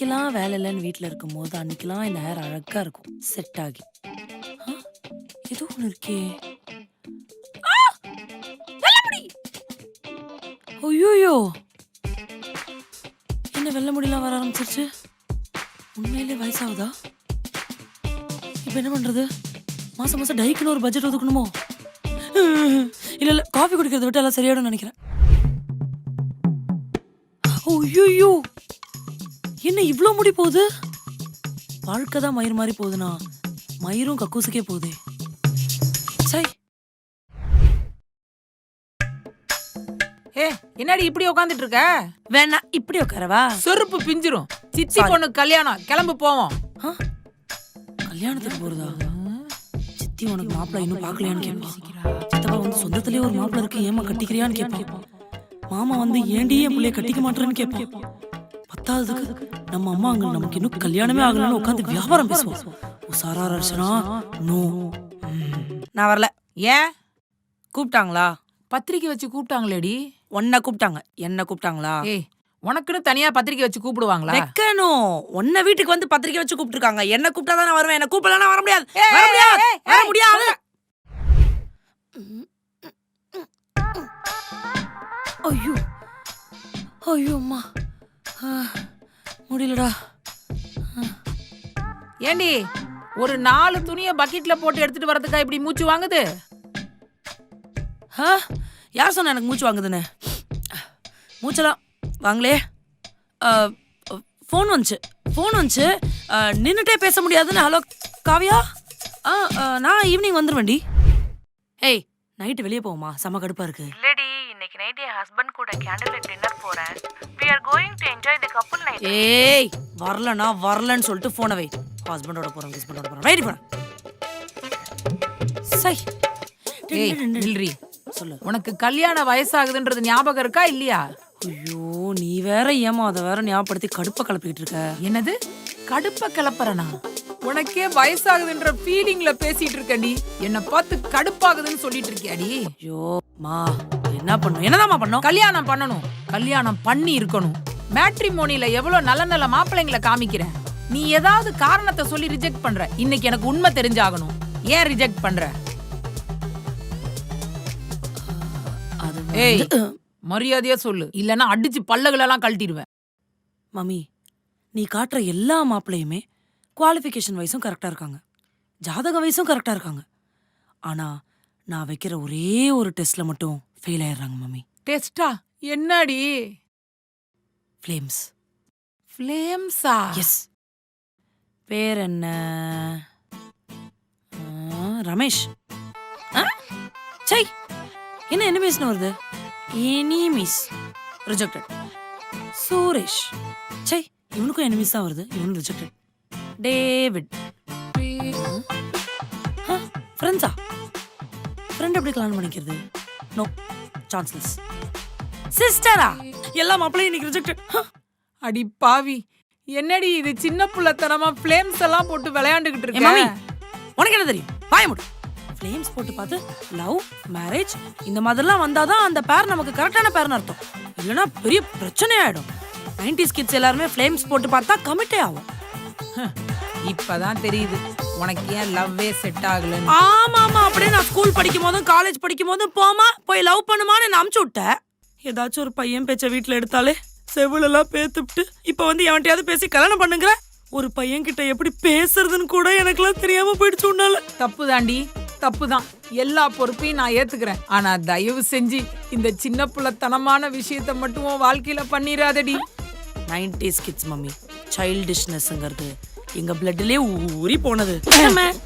என்னைக்கெல்லாம் வேலை இல்லைன்னு வீட்டில் இருக்கும்போது அன்னைக்கெல்லாம் இந்த ஹேர் அழகா இருக்கும். செட் ஆகி. ஏதோ ஒன்று இருக்கே. ஐயோயோ! என்ன வெள்ளை முடியெல்லாம் வர ஆரம்பிச்சிருச்சு? உண்மையிலே வயசாகுதா? இப்போ என்ன பண்றது? மாசம் மாதம் டைக்குன்னு ஒரு பட்ஜெட் ஒதுக்கணுமோ? இல்லை இல்லை காஃபி குடிக்கிறத விட்டு எல்லாம் சரியாயிடும் நினைக்கிறேன். ஐயோ என்ன இவ்ளோ முடி போகுது? வாழ்க்கை தான் மயிர் மாதிரி போகுதுண்ணா. மயிரும் கக்கூசுக்கே போகுதே. சை. ஏ என்னடி இப்படி உட்காந்துட்டு இருக்க வேணா இப்படி உட்காரவா செருப்பு பிஞ்சிரும். சித்தி பொண்ணு கல்யாணம் கிளம்பு போவோம்? கல்யாணத்துக்கு போறதா? சித்தி உனக்கு மாப்பிள்ளை இன்னும் பார்க்கலையான்னு கேட்பான். சித்தப்பா வந்து சொந்தத்திலேயே ஒரு மாப்பிள்ளை இருக்கு ஏமா கட்டிக்கிறியான்னு கேட்பான். மாமா வந்து ஏண்டி என் பிள்ளைய கட்டிக்க மாட்டேன்னு கேட்பான். பத்தாவதுக்கு நம்ம அம்மா அங்க நமக்கு இன்னும் கல்யாணமே ஆகலன்னு உட்காந்து வியாபாரம் பேசுவோம். உசாரா ரச்சனா நோ. நான் வரல. ஏன்? கூப்பிட்டாங்களா? பத்திரிக்கை வச்சு கூப்பிட்டாங்களேடி. உன்னை கூப்பிட்டாங்க. என்ன கூப்பிட்டாங்களா? ஏய் உனக்குன்னு தனியா பத்திரிக்கை வச்சு கூப்பிடுவாங்களா? வைக்கணும் உன்னை வீட்டுக்கு வந்து பத்திரிக்கை வச்சு கூப்பிட்டுருக்காங்க. என்ன கூப்பிட்டா தான் நான் வருவேன். என்ன கூப்பிடலாம் வர முடியாது. வர முடியாது. வர முடியாது. ஐயோ. ஐயோ அம்மா. ஆ, முடியலடா. ஏண்டி ஒரு நாலு துணியை பக்கெட்ல போட்டு எடுத்துட்டு வரதுக்கா இப்படி மூச்சு வாங்குது? யார் சொன்னா எனக்கு மூச்சு வாங்குதுன்னு? மூச்சலாம் வாங்களே ஃபோன் வந்துச்சு. ஃபோன் வந்துச்சு. நின்றுட்டே பேச முடியாதுன்னு. ஹலோ காவியா? ஆ நான் ஈவினிங் வந்துருவேன்டி. ஏய் நைட்டு வெளியே போவோமா? செம கடுப்பா இருக்கு. இல்லடி இன்னைக்கு நைட் என் ஹஸ்பண்ட் கூட கேண்டில் டின்னர் போறேன். We are going to enjoy the couple night. ஏய் வரலனா வரலன்னு சொல்லிட்டு போனை வை. ஹஸ்பண்டோட போறோம் ஹஸ்பண்டோட போறோம். ரைட் போறேன் சை. ஏய் நில்றி. சொல்லு. உனக்கு கல்யாண வயசாகுதுன்றது ஞாபகம் இருக்கா இல்லையா? ஐயோ நீ வேற ஏமா அதை வேற ஞாபகப்படுத்தி கடுப்ப கலப்பிக்கிட்டு இருக்க. என்னது? கடுப்ப கிளப்புறனா? உனக்கே வயசாகுதுன்ற ஃபீலிங்ல பேசிட்டு இருக்கடி என்ன பார்த்து கடுப்பாகுதுன்னு சொல்லிட்டு இருக்கியாடி ஐயோ. மா என்ன பண்ணும்? என்னதாம்மா பண்ணோம்? கல்யாணம் பண்ணணும். கல்யாணம் பண்ணி இருக்கணும். மேட்ரிமோனில எவ்வளவு நல்ல நல்ல மாப்பிள்ளைங்களை காமிக்கிறேன். நீ ஏதாவது காரணத்தை சொல்லி ரிஜெக்ட் பண்ற. இன்னைக்கு எனக்கு உண்மை தெரிஞ்சாகணும். ஏன் ரிஜெக்ட் பண்ற? ஏய் மரியாதையா சொல்லு. இல்லனா அடிச்சு பல்லகளெல்லாம் கழட்டிடுவேன். மம்மி நீ காட்டுற எல்லா மாப்பிள்ளையுமே குவாலிஃபிகேஷன் வைஸும் கரெக்டாக இருக்காங்க. ஜாதக வயசும் கரெக்டாக இருக்காங்க. ஆனால் நான் வைக்கிற ஒரே ஒரு டெஸ்ட்ல மட்டும் ஃபெயில் ஆயிடுறாங்க மம்மி. டெஸ்டா என்னடி? ஃப்ளேம்ஸ் ஃப்ளேம்ஸா எஸ் பேர் என்ன? ரமேஷ்? சை என்ன எனிமீஸ்னு வருது? எனிமீஸ் ரிஜெக்டட் சுரேஷ் சை இவனுக்கும் எனிமீஸ் தான் வருது. இவனும் ரிஜெக்டட் டேவிட் ஃப்ரெண்ட்ஸா ஃப்ரெண்ட் எப்படி கல்யாணம் பண்ணிக்கிறது? நோ சான்ஸ்லெஸ் சிஸ்டரா எல்லா மாப்பிள்ளையும் இன்னைக்கு ரிஜெக்டட் அடி பாவி. என்னடி இது சின்ன புள்ளத்தனமா ஃப்ளேம்ஸ் எல்லாம் போட்டு விளையாண்டுகிட்டு ஏ மாமி இருக்க உனக்கு என்ன தெரியும்? வாய முடு. ஃப்ளேம்ஸ் போட்டு பார்த்து லவ் மேரேஜ் இந்த மாதிரிலாம் வந்தாதான் அந்த பேர் நமக்கு கரெக்டான பேர்னு அர்த்தம். இல்லைன்னா பெரிய பிரச்சனை ஆயிடும் நைன்டிஸ் கிட்ஸ் எல்லாருமே ஃப்ளேம்ஸ் போட்டு பார்த்தா கமிட்டே ஆகும். இப்பதான் தெரியுது. உனக்கு ஏன் லவ்வே செட் ஆகலன்னு. ஆமா ஆமா அப்படியே நான் ஸ்கூல் படிக்கும் போதும் காலேஜ் படிக்கும் போதும் போமா போய் லவ் பண்ணுமான்னு நான் அமுச்சு விட்டேன் ஏதாச்சும் ஒரு பையன் பேச்ச வீட்ல எடுத்தாலே செவிலெல்லாம் பேத்துப்பிட்டு இப்ப வந்து எவன்ட்டையாவது பேசி கல்யாணம் பண்ணுங்கிற? ஒரு பையன் கிட்ட எப்படி பேசுறதுன்னு கூட எனக்குலாம் தெரியாம போயிடுச்சு உன்னால. தப்பு தாண்டி தப்பு தான் எல்லா பொறுப்பையும் நான் ஏத்துக்கிறேன். ஆனா தயவு செஞ்சு இந்த சின்ன புள்ளத்தனமான விஷயத்த மட்டும் வாழ்க்கையில பண்ணிராதடி நைன்டிஸ் கிட்ஸ் மம்மி சைல்டிஷ்னஸ்ங்கிறது எங்க பிளட்லயே ஊறி போனது.